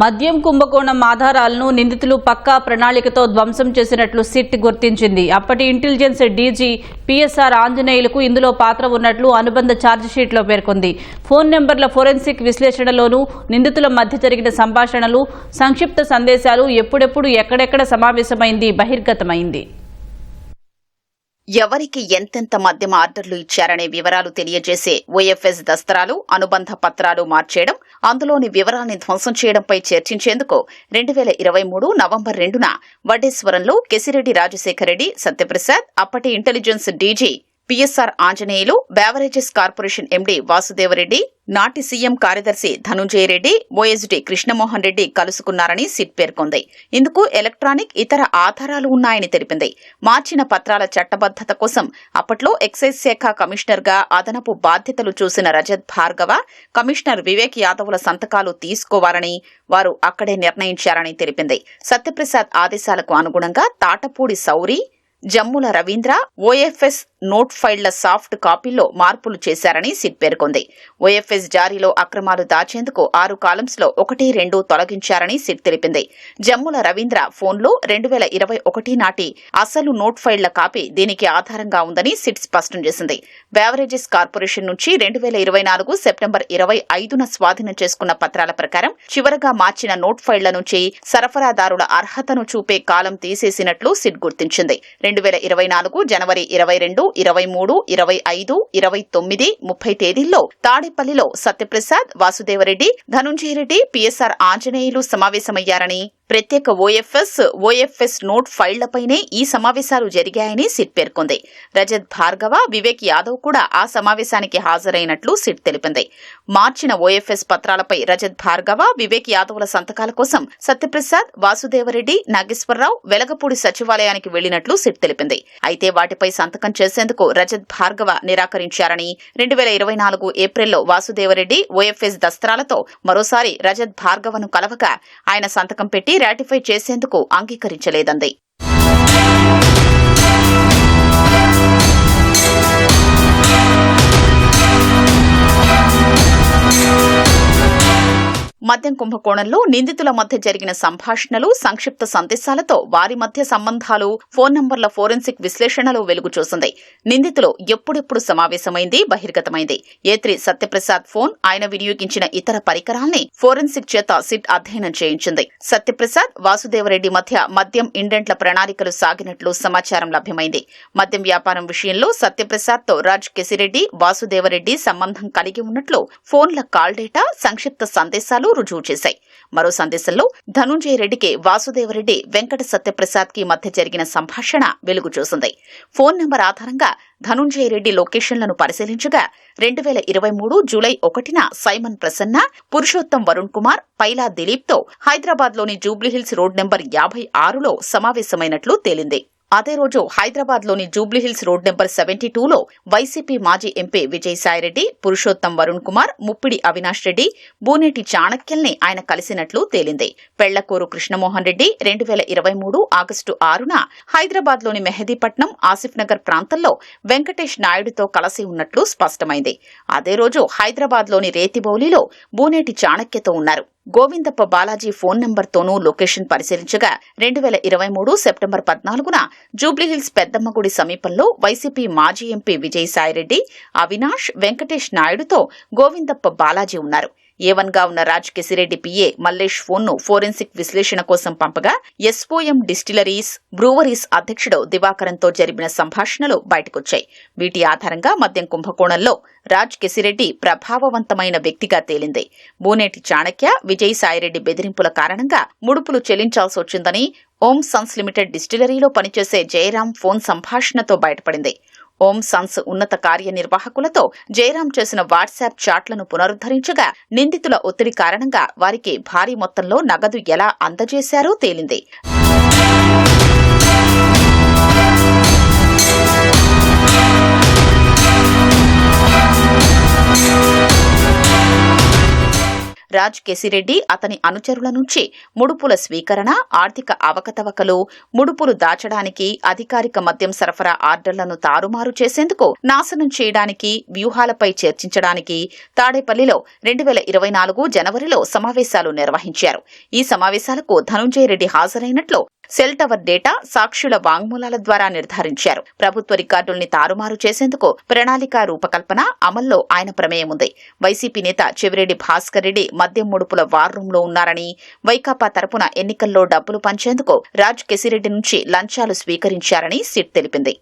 మద్యం కుంభకోణం ఆధారాలను నిందితులు పక్కా ప్రణాళికతో ధ్వంసం చేసినట్లు సిట్ గుర్తించింది. అప్పటి ఇంటెలిజెన్స్ డీజీ పిఎస్ఆర్ ఆంజనేయులకు ఇందులో పాత్ర ఉన్నట్లు అనుబంధ ఛార్జిషీట్లో పేర్కొంది. ఫోన్ నెంబర్ల ఫోరెన్సిక్ విశ్లేషణలోనూ నిందితుల మధ్య జరిగిన సంభాషణలు సంక్షిప్త సందేశాలు ఎప్పుడెప్పుడు ఎక్కడెక్కడ సమావేశమైంది బహిర్గతమైంది. ఎవరికి ఎంతెంత మద్యం ఆర్డర్లు ఇచ్చారనే వివరాలు తెలియజేసే ఓఎఫ్ఎస్ దస్తరాలు అనుబంధ పత్రాలు మార్చేయడం అందులోని వివరాల్ని ధ్వంసం చేయడంపై చర్చించేందుకు రెండు వేల ఇరవై మూడు నవంబర్ రెండున వడ్డేశ్వరంలో కెసిరెడ్డి రాజశేఖర రెడ్డి సత్యప్రసాద్ అప్పటి intelligence DG PSR Anjaneyulu beverages corporation MD Vasudeva Reddy నాటి సీఎం కార్యదర్శి ధనుంజయ రెడ్డి ఓఎస్డీ కృష్ణమోహన్ రెడ్డి కలుసుకున్నారని సిట్ పేర్కొంది. ఇందుకు ఎలక్ట్రానిక్ ఇతర ఆధారాలు ఉన్నాయని తెలిపింది. మార్చిన పత్రాల చట్టబద్దత కోసం అప్పట్లో ఎక్సైజ్ శాఖ కమిషనర్గా అదనపు బాధ్యతలు చూసిన రజత్ భార్గవ కమిషనర్ వివేక్ యాదవ్ల సంతకాలు తీసుకోవాలని వారు అక్కడే నిర్ణయించారని తెలిపింది. సత్యప్రసాద్ ఆదేశాలకు అనుగుణంగా తాటపూడి సౌరి జమ్ముల రవీంద్ర ఓఎఫ్ఎస్ నోట్ ఫైళ్ళ సాఫ్ట్ కాపీల్లో మార్పులు చేశారని సిట్ పేర్కొంది. ఓఎఫ్ఎస్ జారీలో అక్రమాలు దాచేందుకు ఆరు కాలమ్స్లో ఒకటి రెండు తొలగించారని సిట్ తెలిపింది. జమ్ముల రవీంద్ర ఫోన్లో రెండు వేల ఇరవై ఒకటి నాటి అసలు నోట్ ఫైళ్ళ కాపీ దీనికి ఆధారంగా ఉందని సిట్ స్పష్టం చేసింది. బేవరేజెస్ కార్పొరేషన్ నుంచి రెండు వేల ఇరవై నాలుగు సెప్టెంబర్ ఇరవై ఐదున స్వాధీనం చేసుకున్న పత్రాల ప్రకారం చివరగా మార్చిన నోట్ ఫైళ్ళ నుంచి సరఫరాదారుల అర్హతను చూపే కాలం తీసేసినట్లు సిట్ గుర్తించింది. రెండు వేల ఇరవై నాలుగు జనవరి ఇరవై రెండు ఇరవై మూడు ఇరవై ఐదు ఇరవై తొమ్మిది ముప్పై తేదీల్లో తాడేపల్లిలో సత్యప్రసాద్ వాసుదేవరెడ్డి ధనుంజయరెడ్డి పిఎస్ఆర్ ఆంజనేయులు సమావేశమయ్యారని ప్రత్యేక ఓఎఫ్ఎస్ ఓఎఫ్ఎస్ నోట్ ఫైళ్ళపైనే ఈ సమావేశాలు జరిగాయని సిట్ పేర్కొంది. రజత్ భార్గవ వివేక్ యాదవ్ కూడా ఆ సమావేశానికి హాజరైనట్లు సిట్ తెలిపింది. మార్చిన ఓఎఫ్ఎస్ పత్రాలపై రజత్ భార్గవ వివేక్ యాదవ్ల సంతకాల కోసం సత్యప్రసాద్ వాసుదేవరెడ్డి నాగేశ్వరరావు వెలగపూడి సచివాలయానికి వెళ్ళినట్లు సిట్ తెలిపింది. అయితే వాటిపై సంతకం చేసేందుకు రజత్ భార్గవ నిరాకరించారని రెండు వేల ఇరవై నాలుగు ఏప్రిల్లో వాసుదేవరెడ్డి ఓఎఫ్ఎస్ దస్త్రాలతో మరోసారి రజత్ భార్గవను కలవగా ఆయన సంతకం పెట్టి రాటిఫై చేసేందుకు అంగీకరించలేదంది. మద్యం కుంభకోణంలో నిందితుల మధ్య జరిగిన సంభాషణలు సంక్షిప్త సందేశాలతో వారి మధ్య సంబంధాలు ఫోన్ నంబర్ల ఫోరెన్సిక్ విశ్లేషణలో వెలుగు చూసింది. నిందితులు ఎప్పుడెప్పుడు సమావేశమైంది బహిర్గతమైంది. ఏత్రి సత్యప్రసాద్ ఫోన్ ఆయన వినియోగించిన ఇతర పరికరాల్ని ఫోరెన్సిక్ చేత సిట్ అధ్యయనం చేయించింది. సత్యప్రసాద్ వాసుదేవరెడ్డి మధ్య మద్యం ఇండెంట్ల ప్రణాళికలు సాగినట్లు సమాచారం లభ్యమైంది. మద్యం వ్యాపారం విషయంలో సత్యప్రసాద్తో రాజ్ కెసిరెడ్డి వాసుదేవరెడ్డి సంబంధం కలిగి ఉన్నట్లు ఫోన్ల కాల్ డేటా సంక్షిప్త సందేశాలు రుజువు చేశాయి. మరో సందేశంలో ధనుంజయ రెడ్డికి వాసుదేవరెడ్డి వెంకట సత్యప్రసాద్కి మధ్య జరిగిన సంభాషణ వెలుగు చూసింది. ఫోన్ నంబర్ ఆధారంగా ధనుంజయ రెడ్డి లొకేషన్లను పరిశీలించగా రెండు వేల ఇరవై మూడు జూలై ఒకటిన సైమన్ ప్రసన్న పురుషోత్తం వరుణ్ కుమార్ పైలా దిలీప్తో హైదరాబాద్లోని జూబ్లీహిల్స్ రోడ్ నెంబర్ యాభై ఆరులో సమావేశమైనట్లు తేలింది. అదే రోజు హైదరాబాద్లోని జూబ్లీహిల్స్ రోడ్ నెంబర్ సెవెంటీ టూలో వైసీపీ మాజీ ఎంపీ విజయసాయిరెడ్డి పురుషోత్తం వరుణ్ కుమార్ ముప్పిడి అవినాష్ రెడ్డి బూనేటి చాణక్యల్ని ఆయన కలిసినట్లు తేలింది. పెళ్ళకూరు కృష్ణమోహన్ రెడ్డి రెండు వేల ఇరవై మూడు ఆగస్టు ఆరున హైదరాబాద్లోని మెహదీపట్నం ఆసిఫ్ నగర్ ప్రాంతంలో వెంకటేష్ నాయుడుతో కలిసి ఉన్నట్లు స్పష్టమైంది. అదే రోజు హైదరాబాద్లోని రేతిబౌలిలో బూనేటి చాణక్యతో ఉన్నారు. గోవిందప్ప బాలాజీ ఫోన్ నంబర్తోనూ లొకేషన్ పరిశీలించగా రెండు వేల ఇరవై మూడు సెప్టెంబర్ పద్నాలుగున జూబ్లీహిల్స్ పెద్దమ్మగుడి సమీపంలో వైసీపీ మాజీ ఎంపీ విజయసాయిరెడ్డి అవినాష్ వెంకటేష్ నాయుడుతో గోవిందప్ప బాలాజీ ఉన్నారు. ఏవన్గా ఉన్న రాజ్ కిసిరెడ్డి పిఏ మల్లేష్ ఫోన్ను ఫోరెన్సిక్ విశ్లేషణ కోసం పంపగా ఎస్ఓఎం డిస్టిలరీస్ బ్రూవరీస్ అధ్యక్షుడు దివాకరంతో జరిపిన సంభాషణలు బయటకొచ్చాయి. వీటి ఆధారంగా మద్యం కుంభకోణంలో రాజ్ కిసిరెడ్డి ప్రభావవంతమైన వ్యక్తిగా తేలింది. బూనేటి చాణక్య విజయసాయిరెడ్డి బెదిరింపుల కారణంగా ముడుపులు చెల్లించాల్సి వచ్చిందని ఓం సన్స్ లిమిటెడ్ డిస్టిలరీలో పనిచేసే జయరాం ఫోన్ సంభాషణతో బయటపడింది. ఓం సన్స్ ఉన్నత కార్యనిర్వాహకులతో జయరాం చేసిన వాట్సాప్ చాట్లను పునరుద్ధరించగా నిందితుల ఒత్తిడి కారణంగా వారికి భారీ మొత్తంలో నగదు ఎలా అందజేశారో తేలింది. రాజ్ కేసిరెడ్డి అతని అనుచరుల నుంచి ముడుపుల స్వీకరణ ఆర్థిక అవకతవకలు ముడుపులు దాచడానికి అధికారిక మద్యం సరఫరా ఆర్డర్లను తారుమారు చేసేందుకు నాశనం చేయడానికి వ్యూహాలపై చర్చించడానికి తాడేపల్లిలో రెండు వేల ఇరవై నాలుగు జనవరిలో సమావేశాలు నిర్వహించారు. ఈ సమావేశాలకు ధనుంజయ రెడ్డి హాజరైనట్లు సెల్ టవర్ డేటా సాక్షుల వాంగ్మూలాల ద్వారా నిర్ధారించారు. ప్రభుత్వ రికార్డుల్ని తారుమారు చేసేందుకు ప్రణాళిక రూపకల్పన అమల్లో ఆయన ప్రమేయం ఉంది. వైసీపీ నేత చెవిరెడ్డి భాస్కర్ రెడ్డి మద్యం ముడుపుల వార్ రూమ్లో ఉన్నారని వైకాపా తరపున ఎన్నికల్లో డబ్బులు పంచేందుకు రాజ్ కెసిరెడ్డి నుంచి లంచాలు స్వీకరించారని సిట్ తెలిపింది.